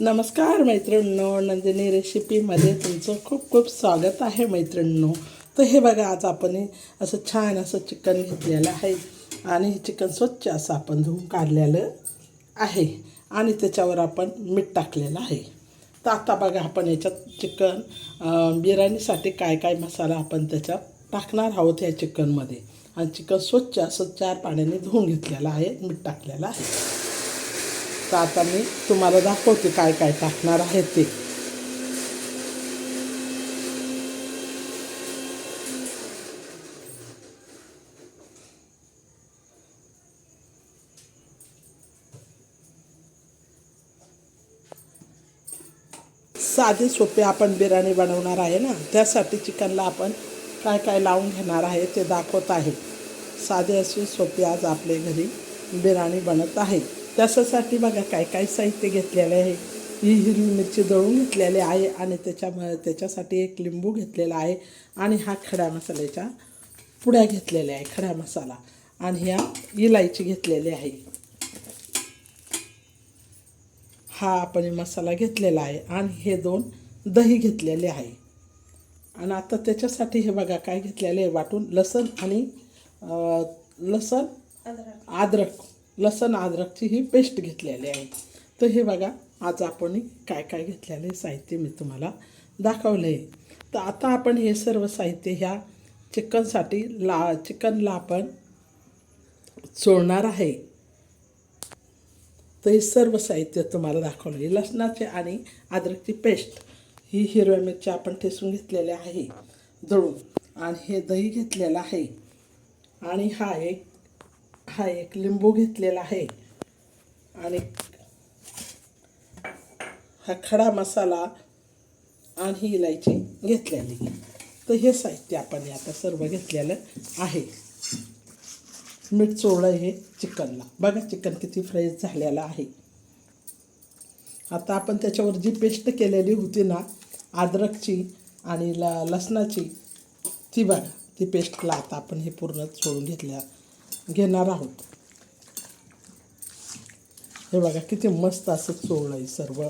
नमस्कार मैत्रिणींनो नंदिनी रेसिपीमध्ये तुमचं खूप खूप स्वागत आहे मैत्रिणींनो. तर हे बघा आज आपण असं छान असं चिकन घेतलेलं आहे आणि हे चिकन स्वच्छ असं आपण धुवून काढलेलं आहे आणि त्याच्यावर आपण मीठ टाकलेलं आहे. तर आता बघा आपण याच्यात चिकन बिर्याणीसाठी काय काय मसाला आपण त्याच्यात टाकणार आहोत या चिकनमध्ये. आणि चिकन स्वच्छ असं चार पाण्याने धुवून घेतलेलं आहे मीठ टाकलेलं आहे. तर आता मी तुम्हाला दाखवते काय काय टाकणार आहे ते. साधी सोपे आपण बिर्याणी बनवणार आहे ना त्यासाठी चिकनला आपण काय काय लावून घेणार आहे ते दाखवत आहे. साधी अशी सोपी आज आपल्या घरी बिर्याणी बनत आहे. त्याच्यासाठी बघा काय काय साहित्य घेतलेले आहे. ही हिरवी मिरची दळून घेतलेली आहे आणि त्याच्या त्याच्यासाठी एक लिंबू घेतलेला आहे आणि हा खड्या मसाल्याच्या पुड्या घेतलेल्या आहे खड्या मसाला. आणि ह्या इलायची घेतलेली आहे. हा आपण मसाला घेतलेला आहे आणि हे दोन दही घेतलेले आहे. आणि आता त्याच्यासाठी हे बघा काय घेतलेले आहे वाटून लसण आणि लसण अद्रक. लसण अद्रकची ही पेस्ट घेतलेली आहे. तर हे बघा आज आपण काय काय घेतलेले साहित्य मी तुम्हाला दाखवलं आहे तर आता आपण हे सर्व साहित्य ह्या चिकनसाठी ला चिकनला आपण चोळणार आहे. तर हे सर्व साहित्य तुम्हाला दाखवलं आहे लसणाचे आणि अद्रकची पेस्ट ही हिरव्या मिरची आपण ठेसून घेतलेले आहे दळून. आणि हे दही घेतलेलं आहे. आणि हा एक हा एक लिंबू घेतलेला आहे. आणि हा खडा मसाला आणि ही इलायची घेतलेली. तर हे साहित्य आपण हे आता सर्व घेतलेलं आहे. मीठ चोळलं हे चिकनला. बघा चिकन किती फ्रेश झालेलं आहे. आता आपण त्याच्यावर जी पेस्ट केलेली होती ना अद्रकची आणि ल लसणाची ती बघा ती पेस्टला आता आपण हे पूर्ण चोळून घेतल्या. घेणार आहोत. हे बघा किती मस्त असं चोळलं आहे सर्व.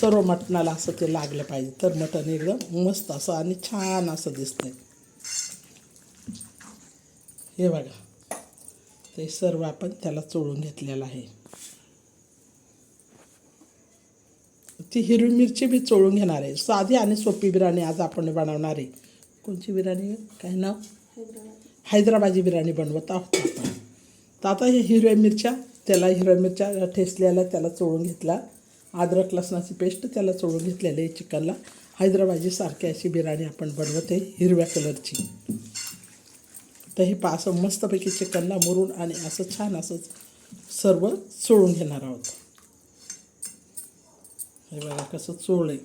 सर्व मटणाला असं ते लागलं पाहिजे. तर मटण एकदम मस्त असं आणि छान असं दिसतंय. हे बघा ते सर्व आपण त्याला चोळून घेतलेलं आहे. ती हिरवी मिरची बी चोळून घेणार आहे. साधी आणि सोपी बिर्याणी आज आपण बनवणार आहे. कोणची बिर्याणी? काय नाव? हैदराबादी. बिर्याणी बनवत आहोत. तर आता हे हिरव्या मिरच्या त्याला हिरव्या मिरच्या ठेसलेल्या त्याला चोळून घेतला. अद्रक लसणाची पेस्ट त्याला चोळून घेतलेली आहे चिकनला. हैदराबादी सारखी अशी बिर्याणी आपण बनवते हिरव्या कलरची. तर हे पा असं मस्तपैकी चिकनला मुरून आणि असं छान असं सर्व चोळून घेणार आहोत. हे बघा कसं चोळ आहे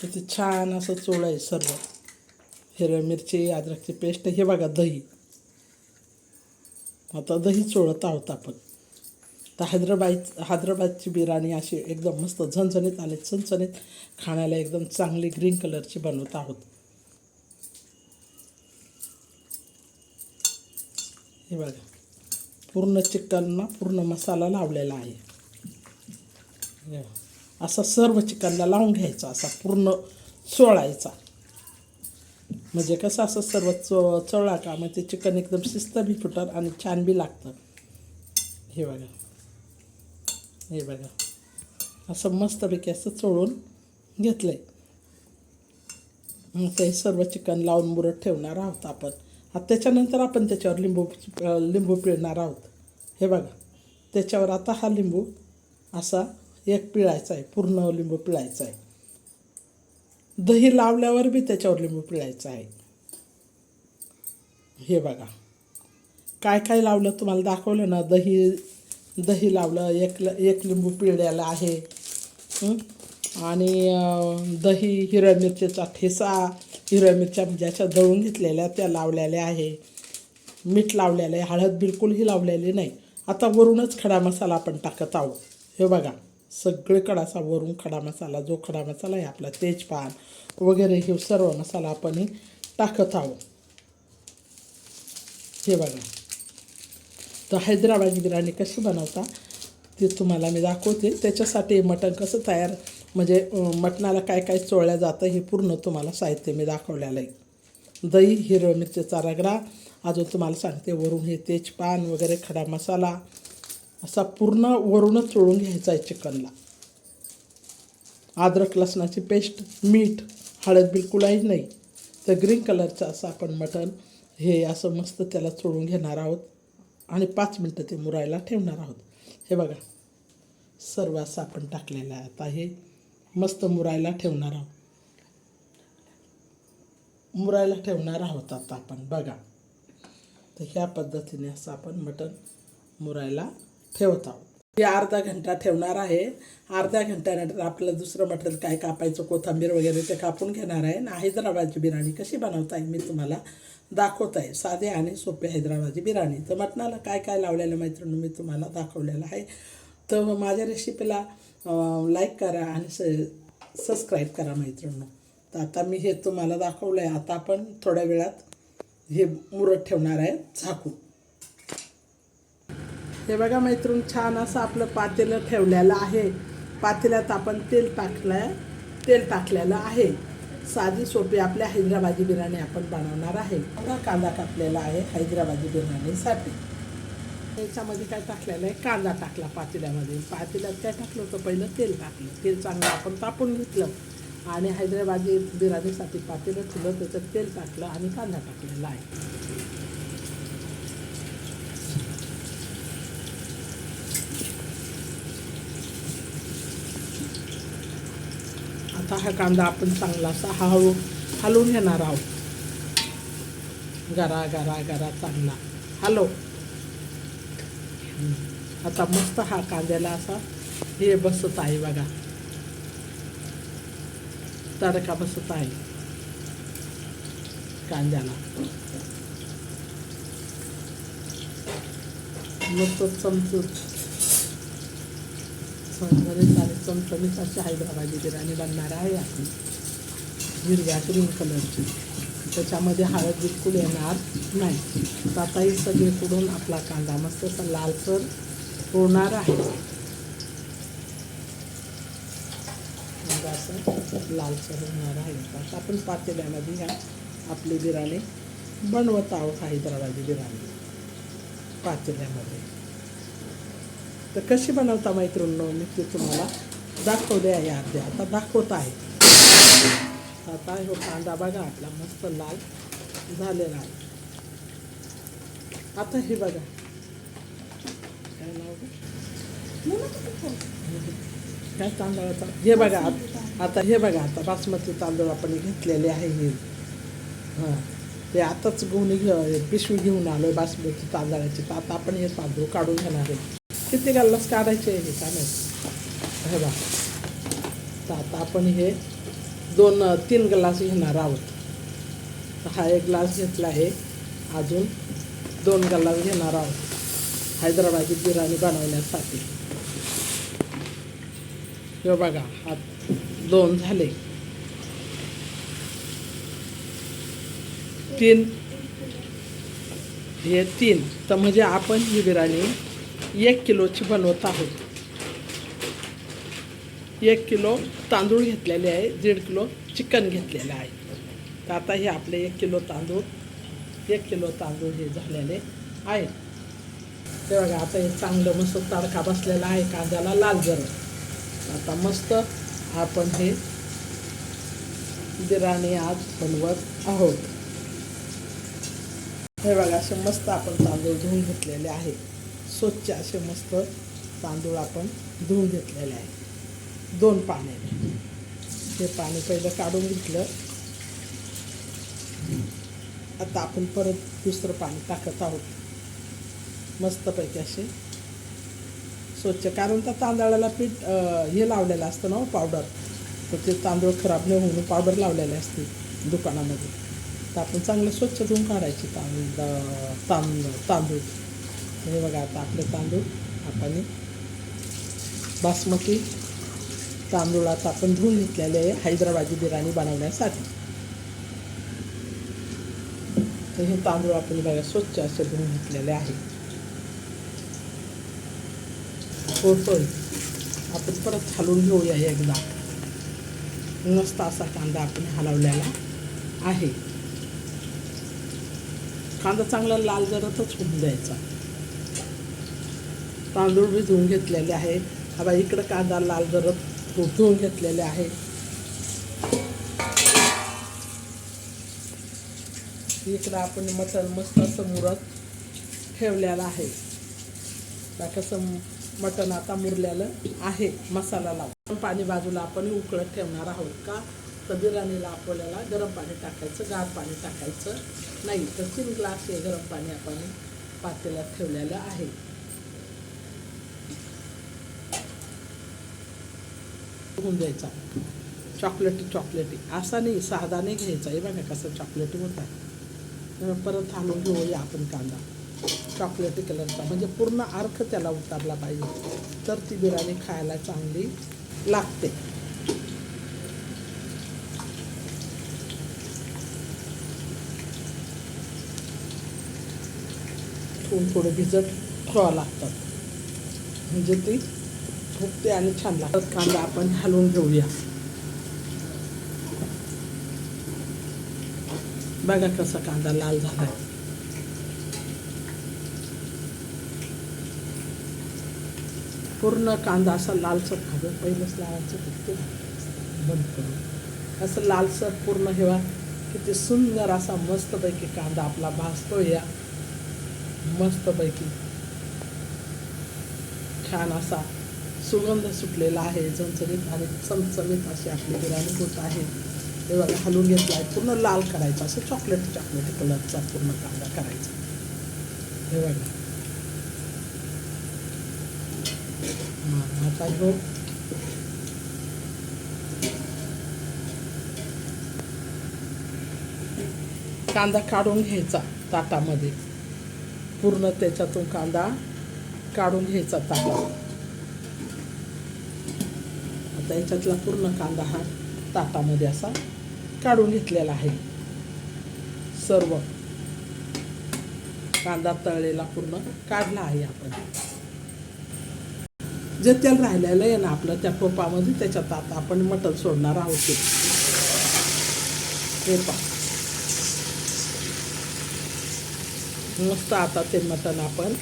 किती छान असं चोळ आहे सर्व. हिरव्या मिरची अद्रकची पेस्ट हे बघा दही. आता दही चोळत आहोत आपण. तर हैदराबाद हैदराबादची बिर्याणी अशी एकदम मस्त झणझणीत आणि चणचणीत खाण्याला एकदम चांगली ग्रीन कलरची बनवत आहोत. हे बघा. पूर्ण चिकनला पूर्ण मसाला लावलेला आहे. असा सर्व चिकनला लावून घ्यायचा असा पूर्ण चोळायचा. म्हणजे कसं असं सर्व चो चवळा का? मग ते चिकन एकदम शिस्त बी फुटत आणि छान बी लागतं. हे बघा. हे बघा. असं मस्तपैकी असं चोळून घेतलं आहे मग ते सर्व चिकन लावून मुरत ठेवणार आहोत आपण. आता त्याच्यानंतर आपण त्याच्यावर लिंबू लिंबू पिळणार आहोत. हे बघा. त्याच्यावर आता हा लिंबू असा एक पिळायचा आहे. पूर्ण लिंबू पिळायचा आहे. दही लावल्यावर बी त्याच्यावर लिंबू पिळायचं आहे. हे बघा. काय काय लावलं तुम्हाला दाखवलं ना? दही दही लावलं एक ल- एक लिंबू पिळलेला आहे. आणि दही हिरव्या मिरचीचा ठेसा हिरव्या मिरच्या म्हणजे ज्याच्या दळून घेतलेल्या त्या लावलेल्या आहे. मीठ लावलेलं आहे. हळद बिलकुलही लावलेली नाही. आता वरूनच खडा मसाला आपण टाकत आहोत. हे बघा. सगळे असा वरून खडा मसाला जो खडा मसाला आहे आपला तेजपान वगैरे हे सर्व मसाला आपण टाकत आहोत. हे बघा. तर हैदराबादी बिर्याणी कशी बनवता ते तुम्हाला मी दाखवते. त्याच्यासाठी मटण कसं तयार म्हणजे मटणाला काय काय चोळल्या जातं हे पूर्ण तुम्हाला साहित्य मी दाखवलेलं आहे. दही हिरव्या मिरचीचा रगडा अजून तुम्हाला सांगते वरून हे तेजपान वगैरे खडा मसाला असा पूर्ण वरूनच चोळून घ्यायचा आहे चिकनला. अद्रक लसणाची पेस्ट मीठ हळद बिलकुलही नाही. तर ग्रीन कलरचं असं आपण मटण हे असं मस्त त्याला चोळून घेणार आहोत. आणि पाच मिनटं ते मुरायला ठेवणार आहोत. हे बघा सर्व असं आपण टाकलेलं आहे. आता हे मस्त मुरायला ठेवणार आहोत. मुरायला ठेवणार आहोत आता आपण बघा. तर ह्या पद्धतीने असं आपण मटण मुरायला ठेवत. आहोत हे अर्धा घंटा ठेवणार आहे. अर्ध्या घंट्यानंतर आपलं दुसरं मटेरियल काय कापायचं कोथिंबीर वगैरे ते कापून घेणार आहे. आणि हैदराबादची बिर्याणी कशी बनवता येईल मी तुम्हाला दाखवत आहे साधे आणि सोपे हैदराबादी बिर्याणी. तर मटणाला काय काय लावलेलं मैत्रिणी मी तुम्हाला दाखवलेलं आहे. तर माझ्या रेसिपीला लाईक करा आणि स सबस्क्राईब करा मैत्रिणी. तर आता मी हे तुम्हाला दाखवलं आहे आता आपण थोड्या वेळात हे मुरत ठेवणार आहे झाकून. हे बघा मैत्रून छान असं आपलं पातेलं ठेवलेलं आहे. पातेल्यात आपण तेल टाकलं तेल टाकलेलं आहे. साधी सोपी आपल्या हैदराबादी बिर्याणी आपण बनवणार आहे. एवढा कांदा कापलेला आहे हैदराबादी बिर्याणीसाठी. याच्यामध्ये काय टाकलेलं आहे? कांदा टाकला पातेल्यामध्ये. पातेल्यात काय टाकलं होतं? पहिलं तेल टाकलं. तेल चांगलं आपण तापून घेतलं. आणि हैदराबादी बिर्याणीसाठी पातेलं ठेवलं त्याच्यात तेल टाकलं आणि कांदा टाकलेला आहे. आता हा कांदा आपण चांगला असा हळू हलवून घेणार आहोत. गरा गरा गरा चांगला. हलो. आता मस्त हा कांद्याला असा हे बसत आहे बघा. तडका बसत आहे. कांद्याला. मस्त चमचूत चमचमीत कार्यक्रम कमीच अशी हैदराबादी बिर्याणी बनणार आहे हिरव्या ग्रीन कलरची त्याच्यामध्ये हळद बिलकुल येणार नाही. तर आता ही सगळीकडून आपला कांदा मस्त असा लालसर होणार आहे. कांदा असं लालसर होणार आहे. आता आपण पातेल्यामध्ये ह्या आपली बिर्याणी बनवत आहोत हैदराबादी बिर्याणी पातेल्यामध्ये. तर कशी बनवता मैत्रिणींनो? मी ते तुम्हाला दाखवले आहे अर्ध्या. आता दाखवत आहे. आता हो कांदा बघा आपला मस्त लाल झालेला आहे. आता हे बघा. काय नाव काय तांदळाचा? हे बघा आता हे बघा आता बासमती तांदूळ आपण घेतलेले आहे हे. हां. ते आताच घेऊन घे पिशवी घेऊन आलो आहे बासमती तांदळाची. तर आता आपण हे तांदूळ काढून घेणार आहे. किती गल्लास काढायचे हे काय हे बा तर आता आपण हे दोन तीन ग्लास घेणार आहोत. तर हा एक ग्लास घेतला आहे. अजून दोन ग्लास घेणार आहोत. हैदराबादी बिर्याणी बनवण्यासाठी. हे बघा हा दोन झाले. तीन. हे तीन. तर म्हणजे आपण ही बिर्याणी एक किलोची बनवत आहोत एक किलो तांदूळ घेतलेले आहे दीड किलो चिकन घेतलेलं आहे. तर आता हे आपले एक किलो तांदूळ एक किलो तांदूळ हे झालेले आहे. ते बघा आता हे चांगलं मस्त तडका बसलेला आहे कांद्याला लाल जरं आता मस्त आपण हे बिर्याणी आज बनवत आहोत. हे बघा असे मस्त आपण तांदूळ धुवून घेतलेले आहे. स्वच्छ असे मस्त तांदूळ आपण धुवून घेतलेले आहे. दोन पाण्याने हे पाणी पहिलं काढून घेतलं. आता आपण परत दुसरं पाणी टाकत आहोत. मस्तपैकी असे. स्वच्छ. कारण त्या तांदळाला पीठ हे लावलेलं असतं ना हो, पावडर. तर ते तांदूळ खराब नाही होऊन पावडर लावलेले असते दुकानामध्ये. तर आपण चांगलं स्वच्छ धुवून काढायचे तांदूळ तांदूळ तांदूळ. हे बघा आता आपले तांदूळ आपण बासमती तांदूळाचं आपण धुवून घेतलेले आहे हैदराबादी बिर्याणी बनवण्यासाठी. तर हे तांदूळ आपण बघा स्वच्छ असे धुवून घेतलेले आहे. होतोय आपण परत हलवून घेऊया एकदा. मस्त असा कांदा आपण हलवलेला आहे. कांदा चांगला लाल जरतच होऊन द्यायचा तांदूळ बी धुवून घेतलेले आहे. आता इकडं कांदा लाल जरत धुवून घेतलेले आहे. इकडं आपण मटण मस्त असं मुरत ठेवलेलं आहे. कसं मटण आता मुरलेलं आहे मसाला लावून. पाणी बाजूला आपण उकळत ठेवणार आहोत का? तर बिर्याणीला आपल्याला गरम पाणी टाकायचं गार पाणी टाकायचं नाही तर तीन ग्लास हे गरम पाणी आपण पातेल्यात ठेवलेलं आहे. होऊन द्यायचा चॉकलेटी चॉकलेटी असा नाही साधा नाही घ्यायचा. हे बघा कसं चॉकलेटी होत आहे. परत थांबून घेऊया आपण कांदा. चॉकलेटी कलरचा म्हणजे पूर्ण अर्थ त्याला उतारला पाहिजे. तर ती बिर्याणी खायला चांगली लागते. थोडं थोडं भिजत ठेवावं लागतात. म्हणजे ती फुगते आणि छान लागतात कांदा आपण हलवून घेऊया. बघा कसा कांदा लाल झाला आहे पूर्ण कांदा असा लालसर भाजून पहिलंच लावायचं फक्त बंद करू. असं लालसर पूर्ण हेवा किती सुंदर असा मस्तपैकी कांदा आपला भाजतो या. मस्तपैकी. छान असा सुगंध सुटलेला आहे झणझणीत आणि चमचमीत अशी आपली बिर्याणी होत आहे. हे बघा हलवून घेतला आहे पूर्ण लाल करायचा असं चॉकलेट चॉकलेट कलरचा पूर्ण कांदा करायचा. हे बघा. आता हो कांदा काढून घ्यायचा ताटामध्ये. पूर्ण त्याच्यातून कांदा काढून घ्यायचा ताटामध्ये आता याच्यातला पूर्ण कांदा हा ताटामध्ये असा काढून घेतलेला आहे. सर्व कांदा तळलेला पूर्ण काढला आहे आपण. जे तेल राहिलेलं आहे ना आपलं त्या टोपामध्ये त्याच्यात आता आपण मटण सोडणार आहोत. ते. हे मस्त आता ते मटण आपण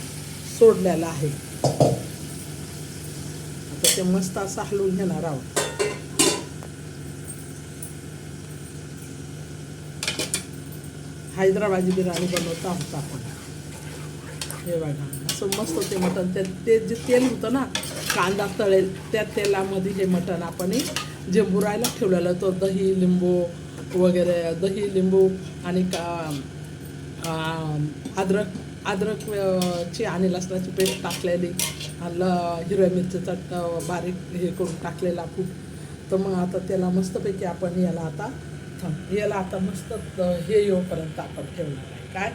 सोडलेलं आहे. ते मस्त असं हलवून घेणार आहोत. हैदराबादी बिर्याणी बनवता आहोत आपण. हे बघा असं मस्त ते मटण. ते ते जे तेल होतं ना कांदा तळेल त्या तेलामध्ये हे मटण आपण हे जे बुरायला ठेवलेलं तो दही लिंबू वगैरे दही लिंबू आणि का अद्रक अद्रक ची आणि लसणाची पेस्ट टाकलेली. ल- हिरव्या मिरचीचा बारीक हे करून टाकलेला खूप तर मग आता त्याला मस्तपैकी आपण याला आता थांब याला आता मस्त हे येऊपर्यंत आपण ठेवणार आहे. काय?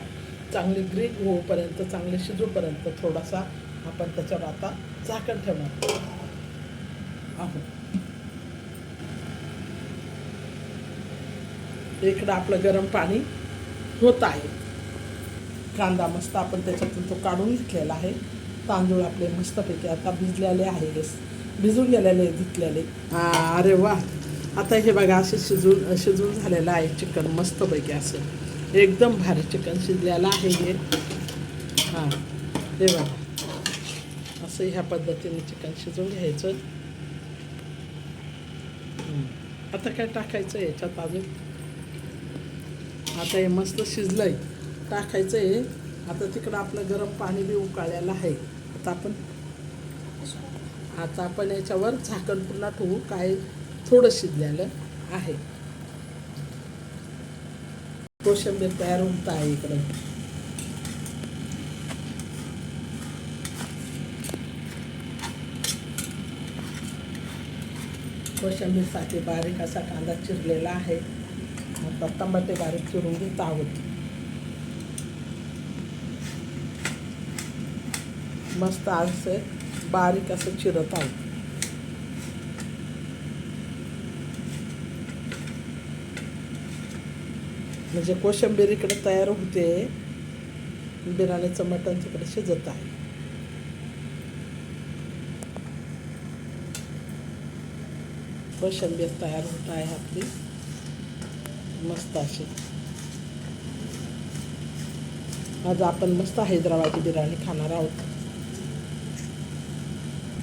चांगली ग्रीक होऊपर्यंत चांगले शिजूपर्यंत थोडासा आपण त्याच्यावर आता झाकण ठेवणार आहोत. इकडं आपलं गरम पाणी होत आहे. कांदा मस्त आपण त्याच्यातून तो काढून घेतलेला आहे. तांदूळ आपले मस्तपैकी आता भिजलेले आहे. भिजून गेलेले धुतलेले हा अरे वा. आता हे बघा असे शिजून शिजून झालेलं आहे चिकन मस्तपैकी असं. एकदम भारी चिकन शिजलेलं आहे हे. हां हे बघा. असं ह्या पद्धतीने चिकन शिजवून घ्यायचं. आता काय टाकायचं याच्यात अजून? आता हे मस्त शिजलंय. टाकायचं आहे आता तिकडं आपलं गरम पाणी बी उकाळलेलं आहे. आता आपण आता आपण याच्यावर झाकण पुन्हा ठेवू. काय थोडं शिजलेलं आहे. कोशिंबीर तयार होत आहे इकडं. कोशिंबीरसाठी बारीक असा कांदा चिरलेला आहे. आता टमाटे बारीक चिरून घेत आहोत. मस्त आळसे बारीक असं चिरत आहोत. म्हणजे कोशंबीर इकडे तयार होते. बिराणीचं मटण तिकडे शिजत आहे. कोशंबीर तयार होत आहे आपली. मस्त अशी. आज आपण मस्त हैदराबादी बिर्याणी खाणार आहोत.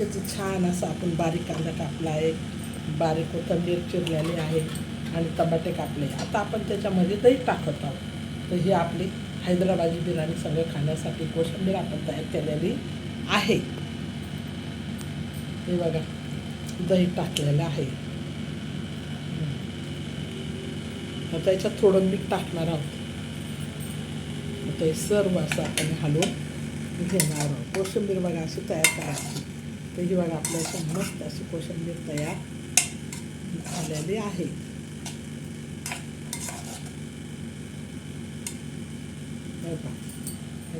त्याचं छान असं आपण बारीक कांदा कापला आहे बारीक कोथिंबीर चिरलेली आहे आणि टमाटे कापले. आता आपण त्याच्यामध्ये दही टाकत आहोत. तर ही आपली हैदराबादी बिर्याणी सगळं खाण्यासाठी कोशिंबीर आपण तयार केलेली आहे. हे बघा दही टाकलेलं आहे. मग त्याच्यात थोडं मीठ टाकणार आहोत. ते सर्व असं आपण हलवून घेणार आहोत. कोशिंबीर बघा अशी तयार करायची तर ही बघा आपल्या अशी मस्त अशी कोशिंबीर तयार झालेली आहे.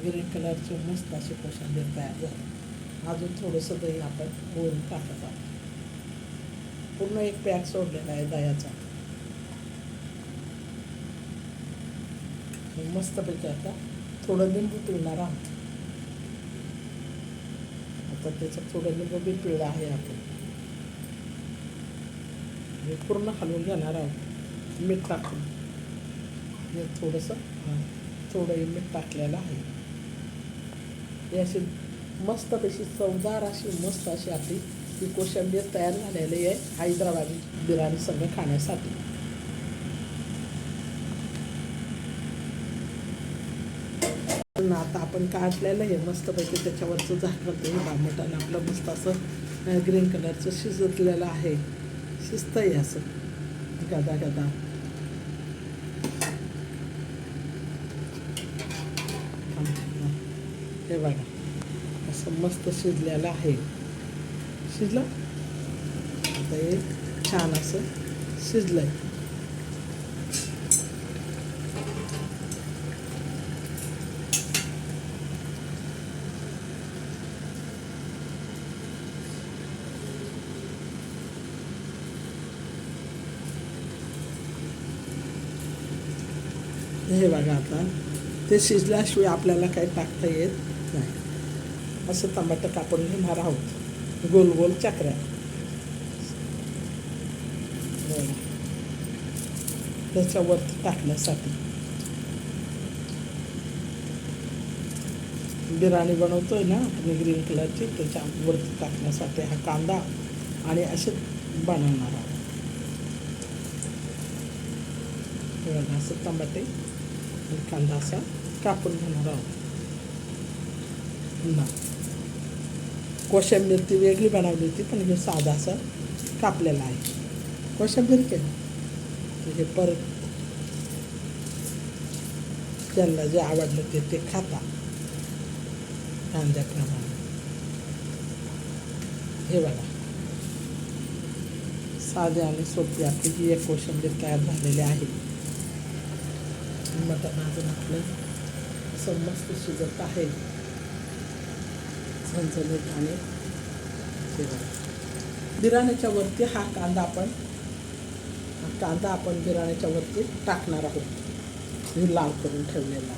ग्रीन कलरची मस्त अशी कोशिंबीर तयार झाली. अजून थोडंसं दही आपण गोळून टाकत आहोत. पूर्ण एक पॅक सोडलेला आहे दह्याचा. मस्तपैकी आता थोडं लिंबू पिळणार आहोत. तर त्याचं थोडं लिंब बी पिळलं आहे आपण हे पूर्ण हलवून घेणार आहोत. मीठ टाकून. हे थोडंसं हां थोडं मीठ टाकलेलं आहे. हे अशी मस्त तशी चवदार अशी मस्त अशी आपली ही कोशिंबीर तयार झालेली आहे हैदराबादी बिर्याणी सगळं खाण्यासाठी पण आता आपण काढलेलं आहे. मस्तपैकी त्याच्यावरचं झाकण ते मटण आपलं मस्त असं ग्रीन कलरचं शिजतलेलं आहे. शिजतंय असं. गदा गदा. हे बघा. असं मस्त शिजलेलं आहे. शिजलं? आता हे छान असं शिजलं आहे बघा आता ते शिजल्याशिवाय आपल्याला काही टाकता येत नाही. असं टमाटं कापून घेणार आहोत. गोल गोल चकऱ्या. त्याच्यावरती टाकण्यासाठी. बिर्याणी बनवतोय ना आपण ग्रीन कलरची त्याच्यावरती टाकण्यासाठी हा कांदा आणि असे बनवणार आहोत. असं टमाटे कांदा असा कापून घेणार आहोत. ना कोशिंबीर ती वेगळी बनवली होती पण हे साधा असं कापलेलं आहे. कोशिंबीर केलं. तर हे परत त्यांना जे आवडलं ते ते खाता. कांद्याप्रमाणे. हे बघा. साधे आणि सोपी आपली जी एक कोशिंबीर तयार झालेली आहे. मटण अजून आपलं असं मस्त शिजत आहे झणझणीत आणि हे वरती हा कांदा आपण हा कांदा आपण बिराण्याच्या वरती टाकणार आहोत हे लाल करून ठेवलेला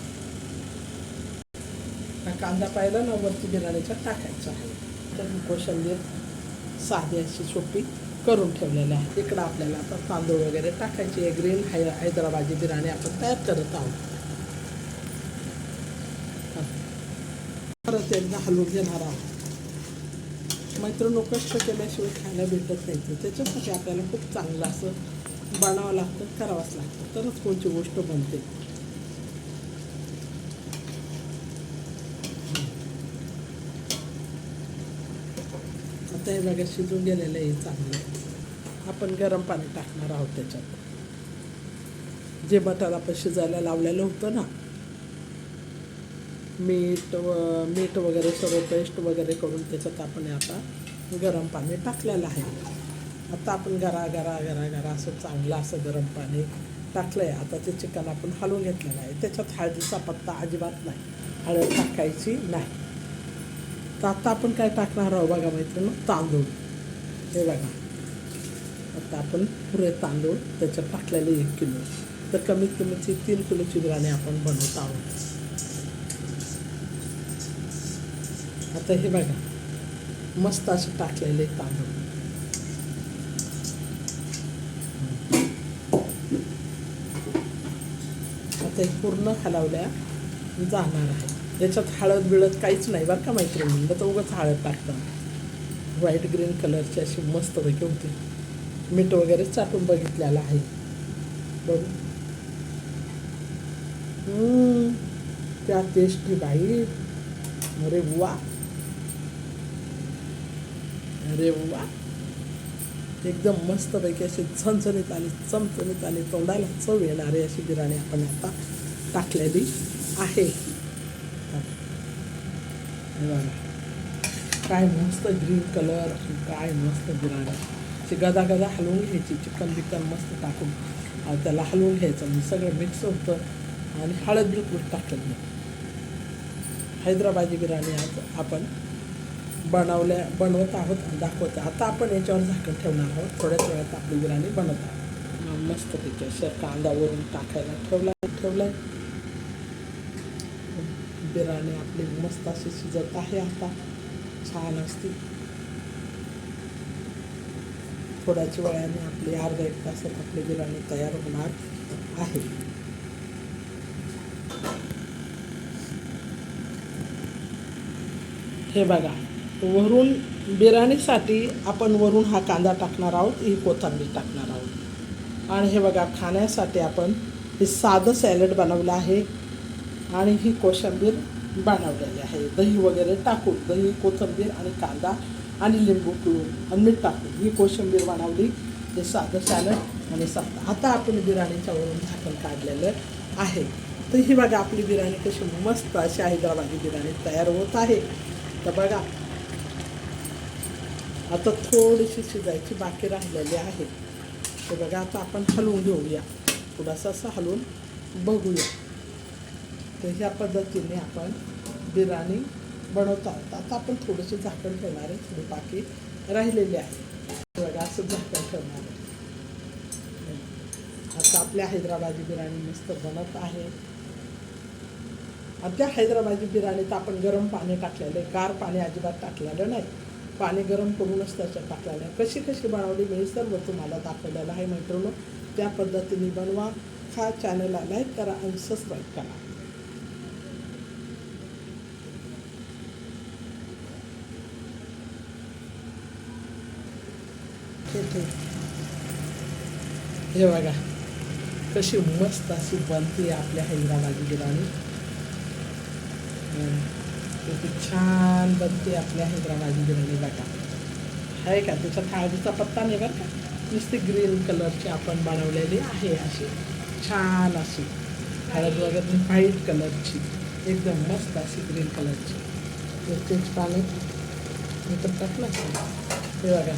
हा कांदा पाहिला ना वरती बिराण्याच्या टाकायचा आहे तर ही कोशिंबीर साधी अशी सोपी करून ठेवलेलं आहे इकडं आपल्याला आता तांदूळ वगैरे टाकायचे ग्रीन हैदराबादी बिराणी आपण तयार करत आहोत परत एकदा हलवून घेणार आहोत. मैत्रिणी कष्ट केल्याशिवाय खायला भेटत नाही त्याच्यासाठी आपल्याला खूप चांगलं असं बनावं लागतं करावंच लागतं. तरच कोणची गोष्ट बनते. आता हे बघा शिजून गेलेलं आहे चांगलं आपण गरम पाणी टाकणार आहोत त्याच्यात. जे बटाटा आपण शिजायला लावलेलं होतं ना मीठ व मीठ वगैरे सर्व पेस्ट वगैरे करून त्याच्यात आपण आता गरम पाणी टाकलेलं आहे. आता आपण गरा गरा गरा गरा असं चांगलं असं गरम पाणी टाकलं आहे आता ते चिकन आपण हलवून घेतलेलं आहे. त्याच्यात हळदीचा पत्ता अजिबात नाही. हळद टाकायची नाही. तर आता आपण काय टाकणार आहोत बघा मैत्रिणी? तांदूळ. हे बघा. आता आपण पुरे तांदूळ त्याच्यात टाकलेले एक किलो. तर कमीत कमीची तीन किलोची बिर्याणी आपण बनवत आहोत. आता हे बघा. मस्त असे टाकलेले तांदूळ. आता हे पूर्ण हलवल्या जाणार आहे. याच्यात हळद बिळद काहीच नाही बरं का मैत्रिणींना? तर उगाच हळद टाकतात. व्हाईट ग्रीन कलरची अशी मस्त पैकी होते. मीठ वगैरे चाटून बघितलेलं आहे. बघ. त्या टेस्टी बाई. अरे वा. अरे वा. एकदम मस्तपैकी अशी झणझणीत आले चमचणीत आली तोंडाला चव येणारे अशी बिर्याणी आपण आता टाकलेली आहे. काय मस्त ग्रीन कलर काय मस्त बिराणी अशी गदा गदा हलवून घ्यायची चिकन बिकन मस्त टाकून. त्याला हलवून घ्यायचं म्हणजे सगळं मिक्स होतं आणि हळद बिलकुल टाकलं नाही. हैदराबादी बिर्याणी आज आपण बनवल्या बनवत आहोत दाखवत. आता आपण याच्यावर झाकण ठेवणार आहोत. थोड्याच वेळात आपली बिर्याणी बनवत आहोत. मस्त त्याच्या अशा कांदावरून टाकायला ठेवला ठेवला बिर्याणी आपली मस्त अशी शिजत आहे आता. छान असते. थोड्याच वेळाने आपली अर्धा एक तासात आपली बिर्याणी तयार होणार आहे. हे बघा. वरून बिर्याणीसाठी आपण वरून हा कांदा टाकणार आहोत ही कोथिंबीर टाकणार आहोत. आणि हे बघा खाण्यासाठी आपण हे साधं सॅलड बनवलं आहे आणि ही कोशिंबीर बनवलेली आहे. दही वगैरे टाकून दही कोथिंबीर आणि कांदा आणि लिंबू पिळून आणि मीठ टाकून ही कोशिंबीर बनवली. हे साधं सॅलड आणि साधं. आता आपण बिर्याणीच्या वरून झाकण काढलेलं आहे. तर ही बघा आपली बिर्याणी कशी मस्त अशी हैदराबादी बिर्याणी तयार होत आहे. तर बघा आता थोडीशी शिजायची बाकी राहिलेली आहे. ते बघा आता आपण हलवून घेऊया. थोडासा असं हलवून बघूया. तर ह्या पद्धतीने आपण बिर्याणी बनवत आहोत. आता आपण थोडीशी झाकण ठेवणार आहे. थोडी बाकी राहिलेली आहे. बघा असं झाकण ठेवणार आहे. आता आपल्या हैदराबादी बिर्याणी मस्त बनत आहे. आता त्या हैदराबादी बिर्याणीत आपण गरम पाणी टाकलेलं आहे. गार पाणी अजिबात टाकलेलं नाही. पाणी गरम करूनच त्याच्या टाकलेल्या कशी कशी बनवली मी सर्व तुम्हाला दाखवलेलं आहे मैत्रिणी त्या पद्धतीने बनवा हा चॅनलला लाईक करा आणि सबस्क्राईब करा. हे हे बघा कशी मस्त अशी बनते आपल्या हैदराबादी गिराणी किती छान बनते आपल्या हैदराबादी बिर्याणी बघा. आहे का? त्याच्यात हळदीचा पत्ता नाही बरं का? नुसती ग्रीन कलरची आपण बनवलेली आहे अशी. छान अशी. हळद वगैरे व्हाईट कलरची. एकदम मस्त अशी ग्रीन कलरची. तर तेच पाणी. मी तर टाकलं हे बघा.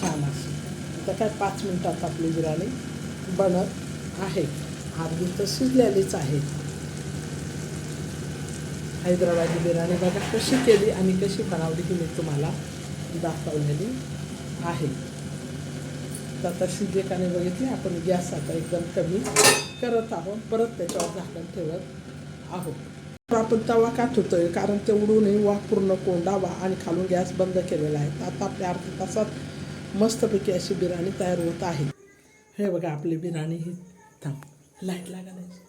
छान अशी. आता काय पाच मिनटात आपली बिर्याणी बनत आहे. अर्धी तर शिजलेलीच आहे. हैदराबादी बिर्याणी. बघा कशी केली आणि कशी बनवली की मी तुम्हाला दाखवलेली आहे. तर आता शिजले बघितली आपण गॅस आता एकदम कमी करत आहोत. परत त्याच्यावर झाकण ठेवत आहोत. तर आपण तवा का ठेवतोय? कारण ते उडूनही वा पूर्ण कोंडावा आणि खालून गॅस बंद केलेला आहे. तर आता आपल्या अर्ध तासात मस्तपैकी अशी बिर्याणी तयार होत आहे. हे बघा आपली बिर्याणी ही थांब. लाइट लागायची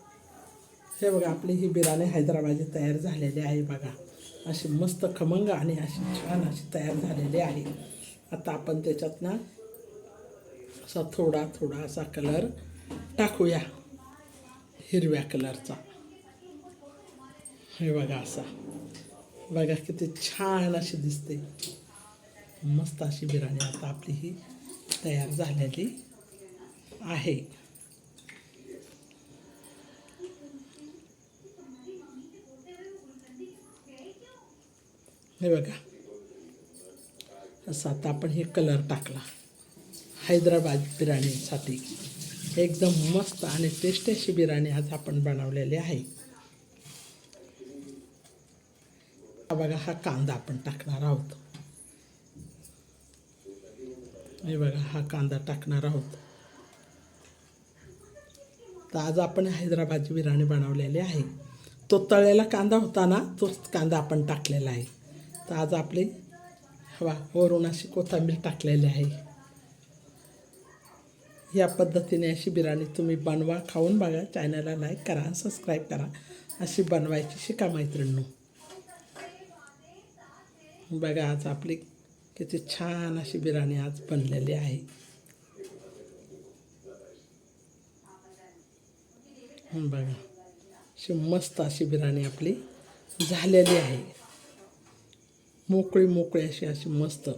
हे बघा आपली ही बिर्याणी हैदराबादी तयार झालेली आहे बघा. अशी मस्त खमंग आणि अशी छान अशी तयार झालेली आहे. आता आपण त्याच्यात ना असा थोडा थोडा असा कलर टाकूया. हिरव्या कलरचा. हे बघा असा. बघा किती छान अशी दिसते. मस्त अशी बिर्याणी आता आपली ही तयार झालेली आहे. हे बघा. असं आता आपण हे कलर टाकला. हैदराबाद बिर्याणीसाठी एकदम मस्त आणि टेस्टी अशी बिर्याणी आज आपण बनवलेली आहे. हा बघा हा कांदा आपण टाकणार आहोत. हे बघा हा कांदा टाकणार आहोत. तर आज आपण हैदराबादची बिर्याणी बनवलेली आहे. तो तळलेला कांदा होता ना तोच कांदा आपण टाकलेला आहे. तर आज आपली हवा वरून अशी कोथिंबीर टाकलेली आहे. या पद्धतीने अशी बिर्याणी तुम्ही बनवा खाऊन बघा चॅनलला लाईक करा सबस्क्राईब करा अशी बनवायची शिका मैत्रिणींनो. बघा आज आपली किती छान अशी बिर्याणी आज बनलेली आहे. बघा अशी मस्त अशी बिर्याणी आपली झालेली आहे. मोकळी मोकळी अशी अशी मस्त.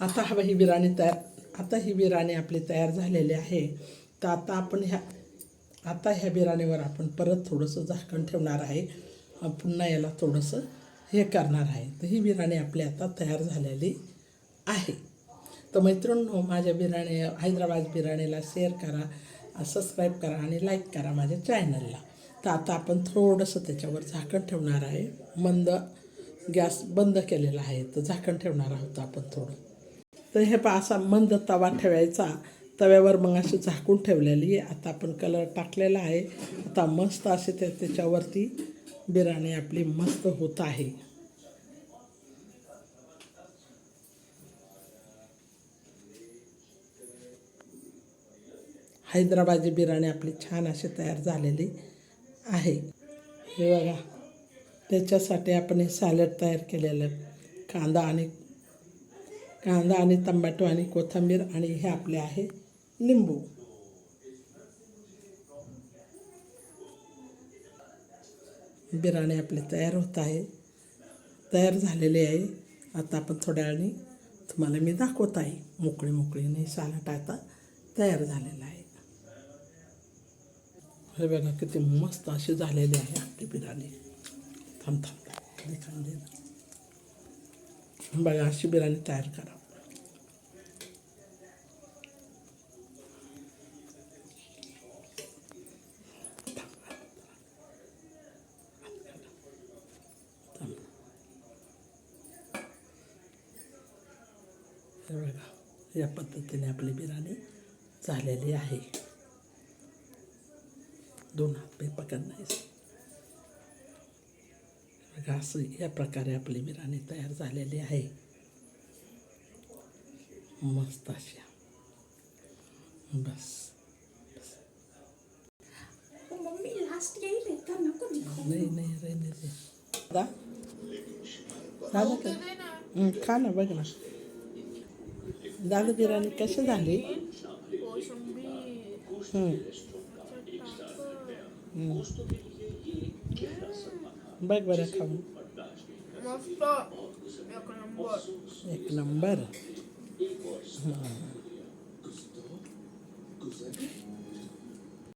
आता हवा ही बिराणी तयार आता ही बिराणी आपली तयार झालेली आहे. तर आता आपण ह्या आता ह्या बिराणीवर आपण परत थोडंसं झाकण ठेवणार आहे. पुन्हा याला थोडंसं हे करणार आहे. तर ही बिराणी आपली आता तयार झालेली आहे. तर मैत्रिणी माझ्या बिर्याणी हैदराबाद बिराणीला शेअर करा सबस्क्राईब करा आणि लाईक करा माझ्या चॅनलला तर आता आपण थोडंसं त्याच्यावर झाकण ठेवणार आहे. मंद गॅस बंद केलेला आहे तर झाकण ठेवणार आहोत आपण थोडं. तर हे पा असा मंद तवा ठेवायचा. तव्यावर मग अशी झाकून ठेवलेली आहे. आता आपण कलर टाकलेला आहे. आता मस्त असे त्या त्याच्यावरती बिर्याणी आपली मस्त होत आहे. हैदराबादी बिर्याणी आपली छान अशी तयार झालेली. आहे. हे बघा. त्याच्यासाठी आपण हे सॅलड तयार केलेलं आहे. कांदा आणि कांदा आणि टमाटो आणि कोथिंबीर आणि हे आपले आहे लिंबू. बिर्याणी आपली तयार होत आहे. तयार झालेली आहे. आता आपण थोड्या वेळाने तुम्हाला मी दाखवत आहे. मोकळी मोकळीने सॅलड आता तयार झालेला आहे. हे बघा किती मस्त अशी झालेली आहे आपली बिर्याणी थांब थांब खाली खाली बघा अशी बिर्याणी तयार करा. या पद्धतीने आपली बिर्याणी झालेली आहे. दोन हात पे पकडण्यास बघा असं या प्रकारे आपली बिर्याणी तयार झालेली आहे मस्त अशी बस मम्मी लास्ट येईल तर नको दिखो नाही नाही रे नाही रे दा झालं का खा ना बघ ना दादा बिर्याणी कशी झाली. बघ बरं खाऊन मस्त एक नंबर एक नंबर